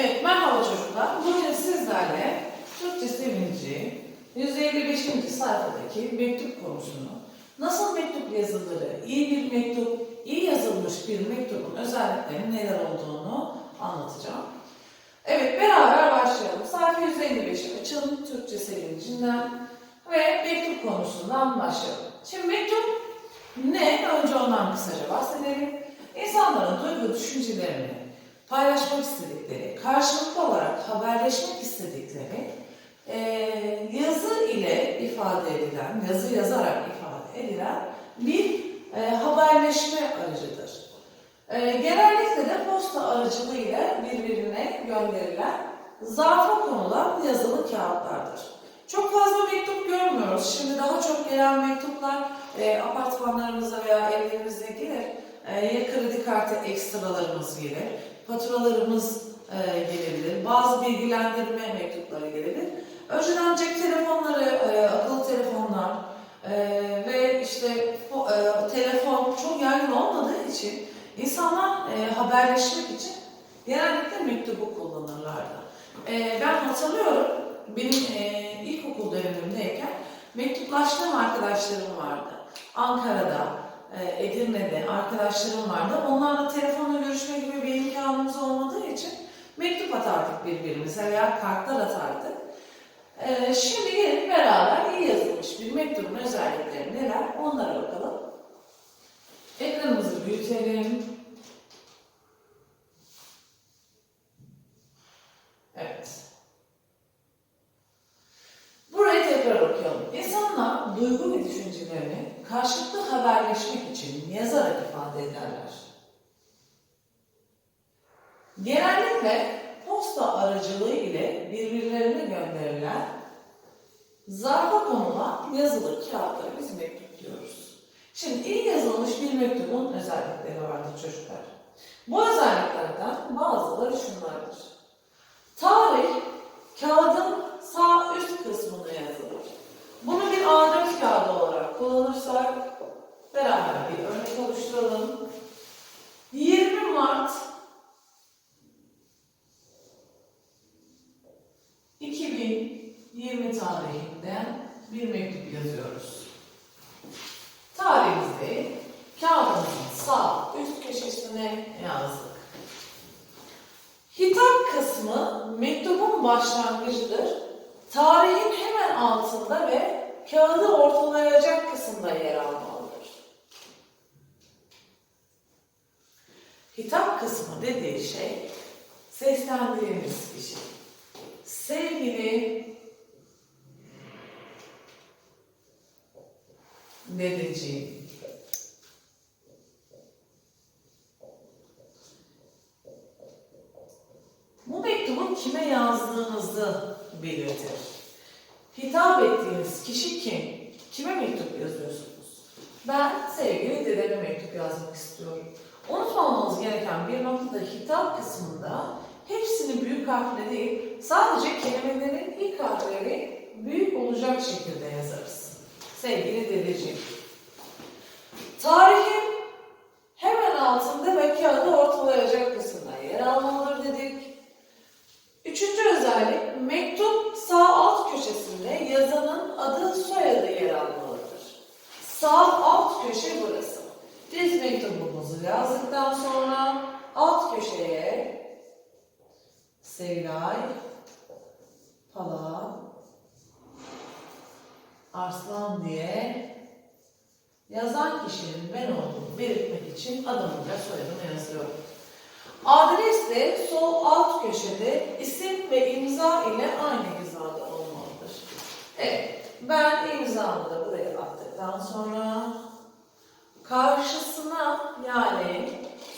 Evet, merhaba çocuklar. Bugün sizlerle Türkçe sevinci 155. sayfadaki mektup konusunu, nasıl mektup yazılır, iyi bir mektup, iyi yazılmış bir mektubun özelliklerinin neler olduğunu anlatacağım. Evet, beraber başlayalım. Sayfa 155 açalım Türkçe sevincinden ve mektup konusundan başlayalım. Şimdi mektup ne? Önce ondan kısaca bahsedelim. İnsanların duygu düşüncelerini paylaşmak istedikleri, karşılıklı olarak haberleşmek istedikleri eee, yazı ile ifade edilen, yazı yazarak ifade edilen bir eee, haberleşme aracıdır. Eee, genellikle de posta aracılığıyla birbirine gönderilen zarfa konulan yazılı kağıtlardır. Çok fazla mektup görmüyoruz. Şimdi daha çok gelen mektuplar eee, apartmanlarımıza veya evlerimize gelir. Eee, ya kredi kartı ekstralarımız gelir, faturalarımız eee, gelebilir, bazı bilgilendirme mektupları gelebilir. Önceden cep telefonları, eee, akıllı telefonlar eee, ve işte eee, telefon çok yaygın olmadığı için insanlar eee, haberleşmek için genellikle mektubu kullanırlardı. Eee, ben hatırlıyorum, benim eee, ilkokul dönemimdeyken mektuplaştığım arkadaşlarım vardı. Ankara'da, e, Edirne'de arkadaşlarım vardı. Onlarla telefonla görüşme gibi bir imkanımız olmadığı için mektup atardık birbirimize veya kartlar atardık. E, şimdi gelin beraber iyi yazılmış bir mektubun özellikleri neler onlara bakalım. Ekranımızı büyütelim. Evet. Burayı tekrar okuyalım. İnsanlar duygu ve düşüncelerini karşılıklı haberleşmek için yazarak ifade ederler. Genellikle posta aracılığı ile birbirlerine gönderilen zarfa konulan yazılı kağıtlara biz mektup diyoruz. Şimdi iyi yazılmış bir mektubun özellikleri vardır çocuklar. Bu özelliklerden bazıları şunlardır. Tarih kağıdın sağ üst kısmına yazılır. Bunu bir A4 kağıdı olarak kullanırsak beraber bir örnek oluşturalım. 20 Mart 2020 tarihinden bir mektup yazıyoruz. Tarihimizi kağıdımızın sağ üst köşesine yazdık. Hitap kısmı mektubun başlangıcıdır. Tarihin hemen altında ve kağıdı ortalayacak kısımda yer almalıdır. Hitap kısmı dediği şey seslendiğimiz kişi. Sevgili dedeciğim, Bu mektubu kime yazdığınızı belirtir. Hitap ettiğiniz kişi kim? Kime mektup yazıyorsunuz? Ben sevgili dedeme mektup yazmak istiyorum. Unutmamamız gereken bir noktada hitap kısmında hepsini büyük harfle değil, sadece kelimelerin ilk harfleri büyük olacak şekilde yazarız. Dedeciğim. Tarihin hemen altında ve kağıdı ortalayacak kısımda yer almalıdır dedik. Üçüncü özellik, mektup sağ alt köşesinde yazanın adı soyadı yer almalıdır. Sağ alt köşe burası. Biz mektubumuzu yazdıktan sonra alt köşeye Sevilay, Pala, Arslan diye yazan kişinin ben olduğunu belirtmek için adımı ve soyadımı yazıyorum. Adres de sol alt köşede isim ve imza ile aynı hizada olmalıdır. Evet, ben imzamı da buraya attıktan sonra karşısına yani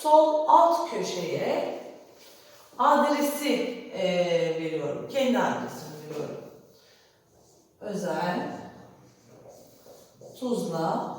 sol alt köşeye adresi eee, veriyorum. Kendi adresimi veriyorum. Özel Tuzla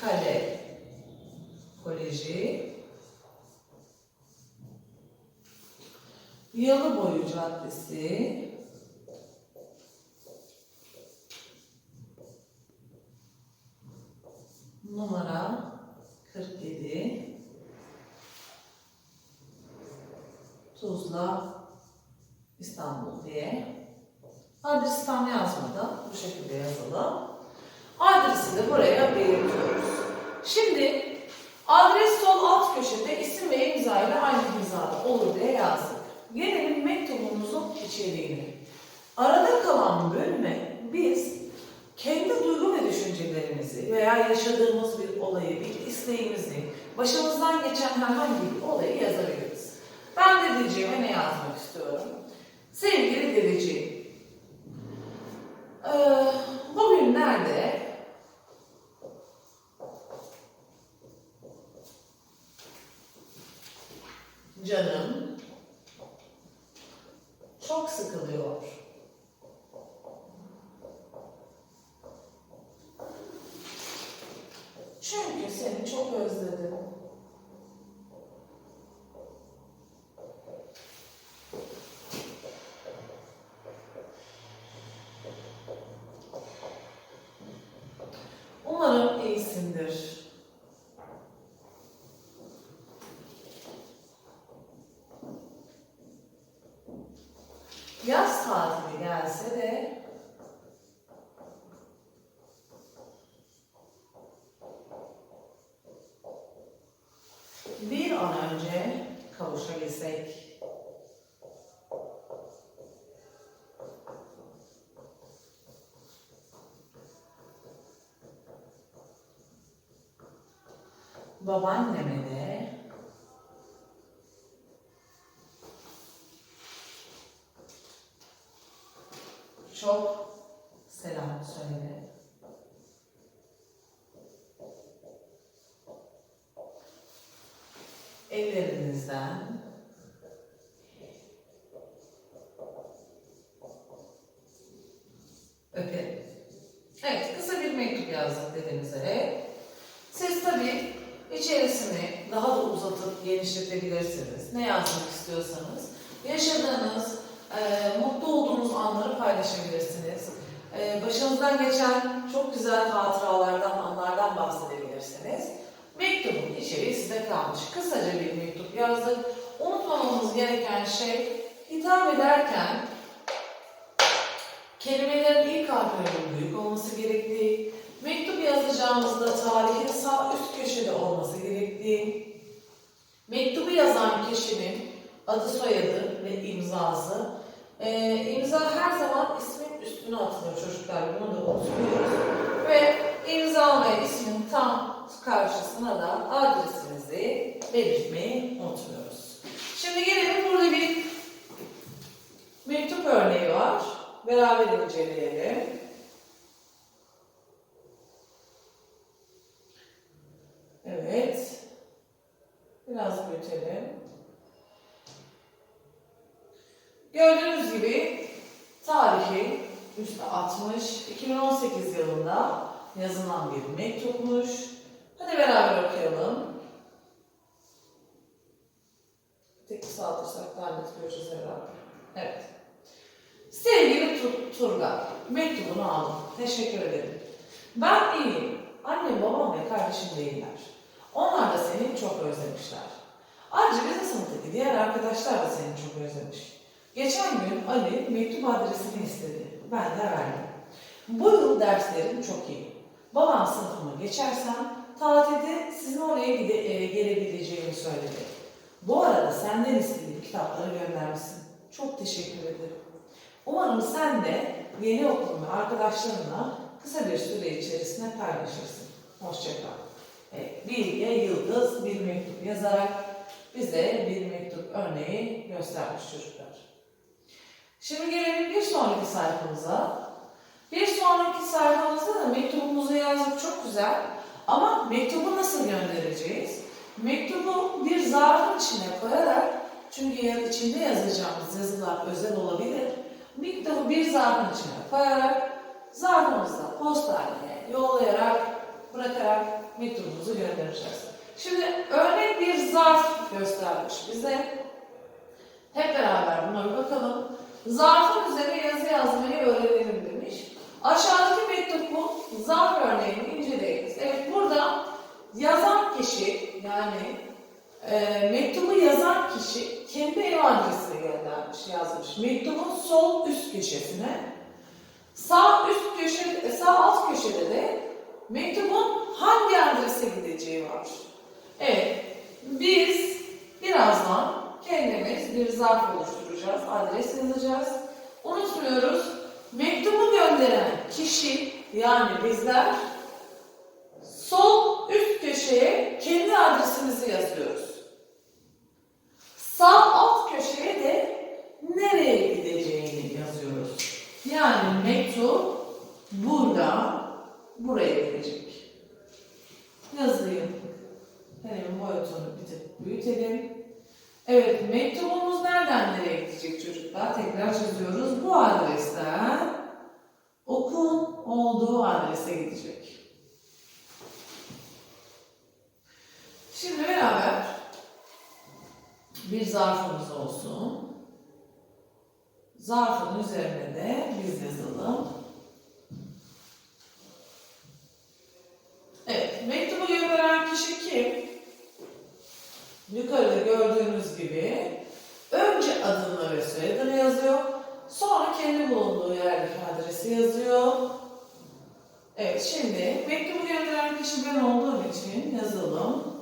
Kale Koleji Yalıboyu Caddesi numara 47 Tuzla, İstanbul diye. Adresi tam yazmadan bu şekilde yazalım. Adresi de buraya belirtiyoruz. Şimdi adres sol alt köşede isim ve imza ile aynı hizada olur diye yazdık. Gelelim mektubumuzun içeriğine. Arada kalan bölüme biz kendi duygu ve düşüncelerimizi veya yaşadığımız bir olayı, bir isteğimizi, başımızdan geçen herhangi bir olayı yazabiliriz. Ben dedeciğime ne yazmak istiyorum? Sevgili dedeciğim, ee, bugünlerde canım çok sıkılıyor. Çünkü seni çok özledim. Umarım iyisindir. Yaz tatili gelse de bir an önce kavuşabilsek. Babaanneme de çok selam söyle. Ellerinizden öperim. Evet, kısa bir mektup yazdık dedemize. Siz tabii içerisini daha da uzatıp genişletebilirsiniz. Ne yazmak istiyorsanız. Yaşadığınız, e, mutlu olduğunuz anları paylaşabilirsiniz. Başınızdan geçen çok güzel hatıralardan, anlardan bahsedebilirsiniz. Mektubun içeriği size kalmış. Kısaca bir mektup yazdık. Unutmamamız gereken şey hitap ederken kelimelerin ilk harflerinin büyük olması gerektiği, mektup yazacağımızda tarihin sağ üst köşede olması gerektiği, mektubu yazan kişinin adı soyadı ve imzası. Ee, imza her zaman ismin üstüne atılıyor çocuklar. Bunu da unutmuyoruz. Ve imza ve ismin tam karşısına da adresimizi belirtmeyi unutmuyoruz. Şimdi gelelim burada bir mektup örneği var. Beraber inceleyelim. Evet. Biraz büyütelim. Gördüğünüz gibi tarihi üstte 60, 2018 yılında yazılan bir mektupmuş. Hadi beraber okuyalım. Tek kısaltırsak daha net göreceğiz herhalde. Evet. Sevgili Tur Turgay, mektubunu aldım. Teşekkür ederim. Ben iyiyim. Annem, babam ve kardeşim değiller. Onlar da seni çok özlemişler. Ayrıca bizim sınıftaki diğer arkadaşlar da seni çok özlemiş. Geçen gün Ali mektup adresini istedi. Ben de verdim. Bu yıl derslerim çok iyi. Babam sınıfıma geçersem tatilde sizin oraya gide, e, gelebileceğimi söyledi. Bu arada senden istediğim kitapları göndermişsin. Çok teşekkür ederim. Umarım sen de yeni okulun ve arkadaşlarınla kısa bir süre içerisinde paylaşırsın. Hoşçakal. Evet, Bilge Yıldız bir mektup yazarak bize bir mektup örneği göstermiş çocuklar. Şimdi gelelim bir sonraki sayfamıza. Bir sonraki sayfamızda da mektubumuzu yazdık çok güzel. Ama mektubu nasıl göndereceğiz? Mektubu bir zarfın içine koyarak çünkü ya- içinde yazacağımız yazılar özel olabilir. Mektubu bir zarfın içine koyarak zarfımızda postaneye yollayarak bırakarak mektubumuzu göndereceğiz. Şimdi örnek bir zarf göstermiş bize. Hep beraber buna bir bakalım. Zarfın üzerine yazı yazmayı öğrenelim demiş. Aşağıdaki mektup bu. Zarf örneğini inceleyiniz. Evet burada yazan kişi yani e, mektubu yazan kişi kendi ev adresine göndermiş, yazmış. Mektubun sol üst köşesine. Sağ üst köşe, sağ alt köşede de mektubun hangi adrese gideceği var. Evet, biz birazdan kendimiz bir zarf oluşturacağız, adres yazacağız. Unutmuyoruz, mektubu gönderen kişi yani bizler sol üst köşeye kendi adresimizi yazıyoruz. Sağ alt köşeye de nereye gideceğini yazıyoruz. Yani mektup burada buraya gelecek. Yazayım. Kalemin boyutunu bir tık büyütelim. Evet, mektubumuz nereden nereye gidecek çocuklar? Tekrar çiziyoruz. Bu adresten okul olduğu adrese gidecek. Şimdi beraber bir zarfımız olsun. Zarfın üzerine de biz yazalım. Evet, mektubu gönderen kişi kim? Yukarıda gördüğünüz gibi önce adını ve soyadını yazıyor. Sonra kendi bulunduğu yerdeki adresi yazıyor. Evet, şimdi mektubu gönderen kişi ben olduğum için yazalım.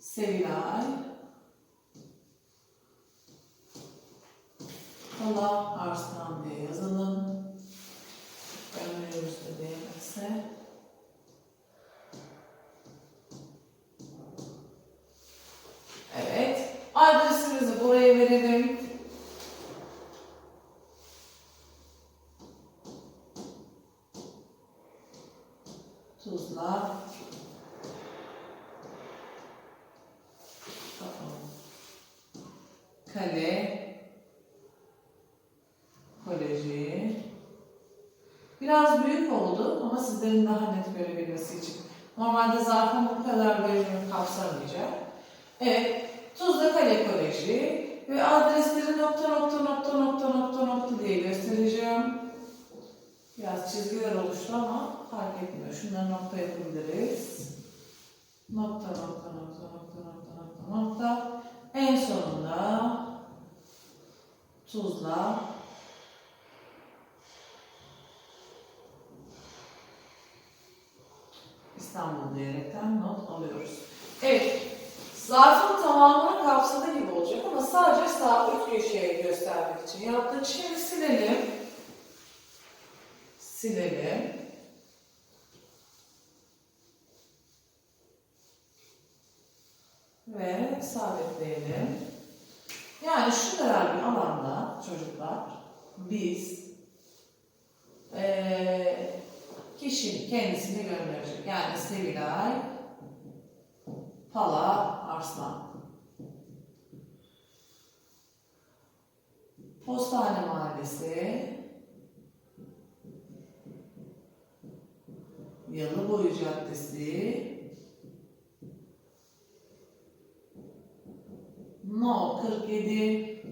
Sevilay. Allah Arslan diye yazalım. Önümüzde değmezse. Adresimizi buraya verelim. Tuzla. Kale. Koleji. Biraz büyük oldu ama sizlerin daha net görebilmesi için. Normalde zaten bu kadar bölümü kapsamayacak. Evet, Tuzla Kale Koleji ve adresleri nokta nokta nokta nokta nokta nokta diye göstereceğim. Biraz çizgiler oluştu ama fark etmiyor. Şunları nokta yapabiliriz. Nokta nokta nokta nokta nokta nokta nokta. En sonunda Tuzla İstanbul diyerekten not alıyoruz. Evet, zarfın tamamını kapsadı gibi olacak ama sadece sağ üst köşeye göstermek için yaptık. Şimdi silelim. Silelim. Ve sabitleyelim. Yani şu kadar bir alanda çocuklar biz eee kişi kendisini gönderecek. Yani Sevilay, Pala, Arslan. Postane Mahallesi, Yalıboyu Caddesi, No 47,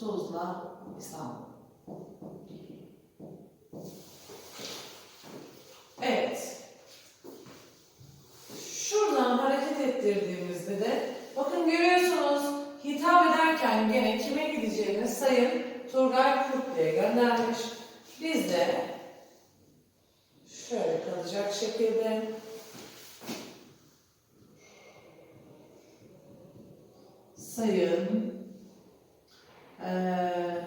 Tuzla, İstanbul. Evet. Şuradan hareket ettirdiğimizde de bakın görüyorsunuz hitap ederken gene kime gideceğini Sayın Turgay Kurt diye göndermiş. Biz de şöyle kalacak şekilde Sayın eee,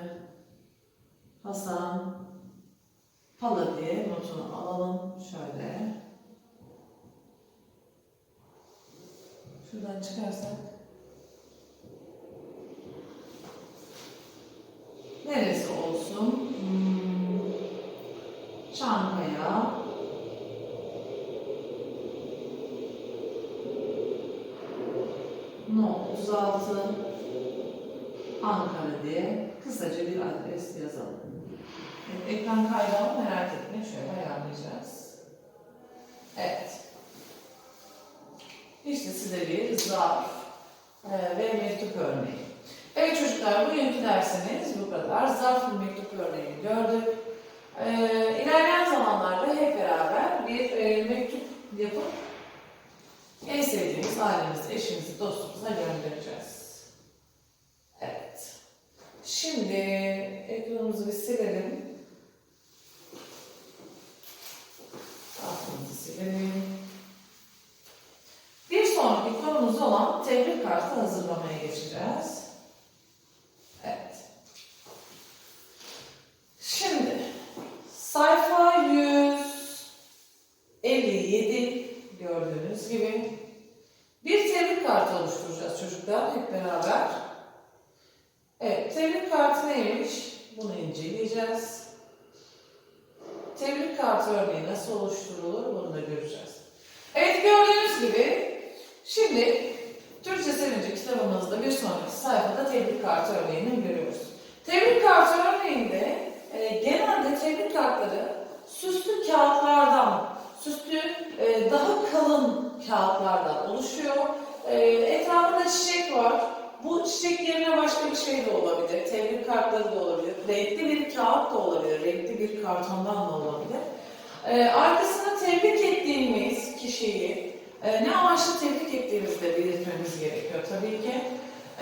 Hasan Pala diye notunu alalım. Şöyle. Şuradan çıkarsak. Neresi olsun? Hmm. Çankaya. No 36 Ankara diye kısaca bir adres yazalım. Evet, ekran ama merak etmeyin. Şöyle ayarlayacağız. Evet. İşte size bir zarf e, ve mektup örneği. Evet çocuklar, bugünkü dersimiz bu kadar. Zarf ve mektup örneğini gördük. E, ilerleyen zamanlarda hep beraber bir e, mektup yapıp en sevdiğimiz ailemize, eşimize, dostumuza göndereceğiz. Evet. Şimdi ekranımızı bir silelim. Altımızı silelim. Bir sonraki konumuz olan tebrik kartı hazırlamaya geçeceğiz. Evet. Şimdi sayfa 157 gördüğünüz gibi bir tebrik kartı oluşturacağız çocuklar hep beraber. Evet, tebrik kartı neymiş? Bunu inceleyeceğiz. Tebrik kartı örneği nasıl oluşturulur bunu da göreceğiz. Evet gördüğünüz gibi şimdi Türkçe Sevinci kitabımızda bir sonraki sayfada tebrik kartı örneğini görüyoruz. Tebrik kartı örneğinde e, genelde tebrik kartları süslü kağıtlardan, süslü e, daha kalın kağıtlardan oluşuyor. E, etrafında çiçek var. Bu çiçek yerine başka bir şey de olabilir. Tebrik kartları da olabilir. Renkli bir kağıt da olabilir. Renkli bir kartondan da olabilir. E, arkasına tebrik ettiğimiz kişiyi e, ne amaçla tebrik ettiğimizi de belirtmemiz gerekiyor tabii ki.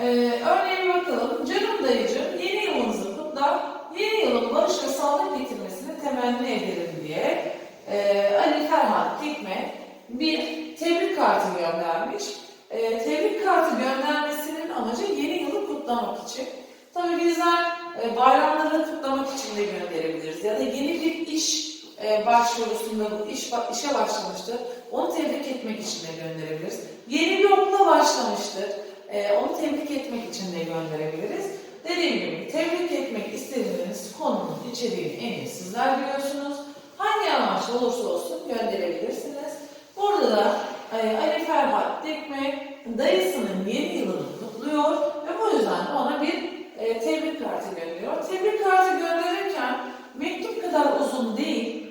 E, örneğin bakalım. Canım dayıcım yeni yılınızı kutlar. Yeni yılın barış ve sağlık getirmesini temenni ederim diye e, Ali Ferhat Dikme bir tebrik kartı göndermiş. E, tebrik kartı göndermesinin amacı yeni yılı kutlamak için. Tabii bizler e, bayramları kutlamak için de gönderebiliriz. Ya da yeni bir iş e, başvurusunda bu iş işe başlamıştır. Onu tebrik etmek için de gönderebiliriz. Yeni bir okula başlamıştır. E, onu tebrik etmek için de gönderebiliriz. Dediğim gibi tebrik etmek istediğiniz konunun içeriğini en iyi sizler biliyorsunuz. Hangi amaçla olursa olsun gönderebilirsiniz. Burada da e, Ali Ferhat Dikme dayısının yeni yılını kutluyor ve bu yüzden de ona bir e, tebrik kartı gönderiyor. Tebrik kartı gönderirken mektup kadar uzun değil,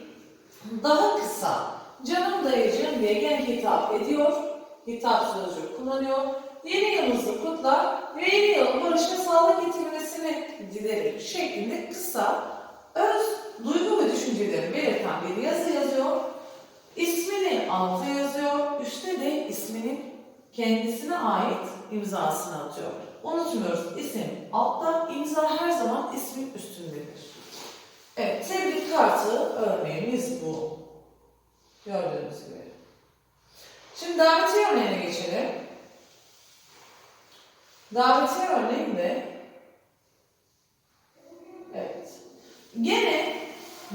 daha kısa. Canım dayıcığım diye gene hitap ediyor. Hitap sözcüğü kullanıyor. Yeni yılınızı kutlar ve yeni yılın barış ve sağlık getirmesini dilerim şeklinde kısa, öz duygu ve düşünceleri belirten bir yazı yazıyor. İsmini alta yazıyor, üstte de isminin kendisine ait imzasını atıyor. Unutmuyoruz isim altta, imza her zaman ismin üstündedir. Evet, tebrik kartı örneğimiz bu. Gördüğünüz gibi. Şimdi davetiye örneğine geçelim. Davetiye örneğinde evet. Gene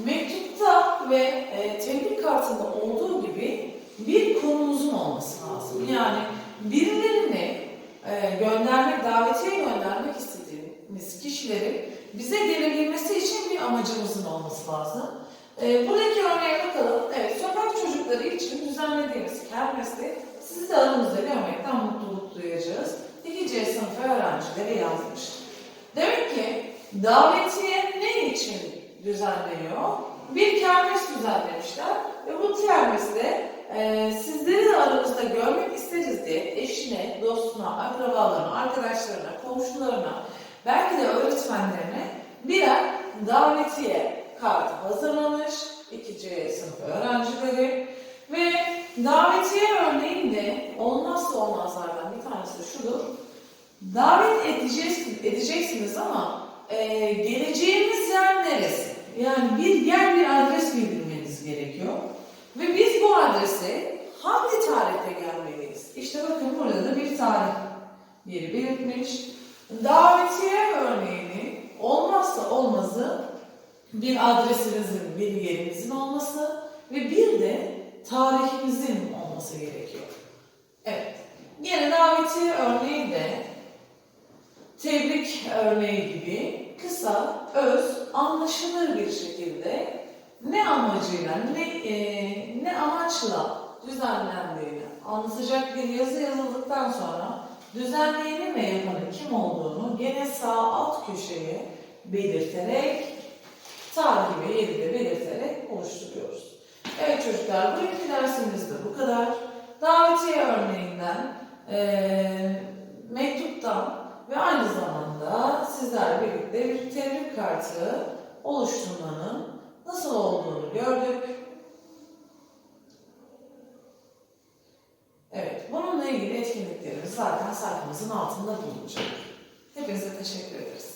mektupta ve e, tebrik kartında olduğu gibi bir konumuzun olması lazım. Yani birilerini e, göndermek, davetiye göndermek istediğimiz kişilerin bize gelebilmesi için bir amacımızın olması lazım. E, buradaki örneğe bakalım. Evet, sokak çocukları için düzenlediğimiz kermeste sizi de aramızda görmekten mutluluk duyacağız. 2C sınıfı öğrencileri yazmış. Demek ki davetiye ne için düzenleniyor? Bir kermes düzenlemişler ve bu kermeste e, sizleri de aramızda görmek isteriz diye eşine, dostuna, akrabalarına, arkadaşlarına, komşularına, belki de öğretmenlerine birer davetiye kartı hazırlamış 2C sınıf öğrencileri ve davetiye örneğinde olmazsa olmazlardan bir tanesi şudur. Davet edeceksiniz, edeceksiniz ama e, geleceğiniz yer neresi? Yani bir yer bir adres bildirmeniz gerekiyor. Ve biz bu adrese hangi tarihte gelmeliyiz? İşte bakın burada da bir tarih yeri belirtmiş. Davetiye örneğini olmazsa olmazı bir adresinizin, bir yerinizin olması ve bir de tarihimizin olması gerekiyor. Evet. Yine davetiye örneği de tebrik örneği gibi kısa, öz, anlaşılır bir şekilde ne amacıyla, ne, e, ne amaçla düzenlendiğini anlatacak bir yazı yazıldıktan sonra düzenleyenin ve yapanın kim olduğunu gene sağ alt köşeye belirterek tarihi ve yeri de belirterek oluşturuyoruz. Evet çocuklar, bugünkü dersimiz de bu kadar. Davetiye örneğinden, eee mektuptan ve aynı zamanda sizlerle birlikte bir tebrik kartı oluşturmanın nasıl olduğunu gördük. Evet, Bununla ilgili etkinliklerimiz zaten sayfamızın altında bulunacak. Hepinize teşekkür ederiz.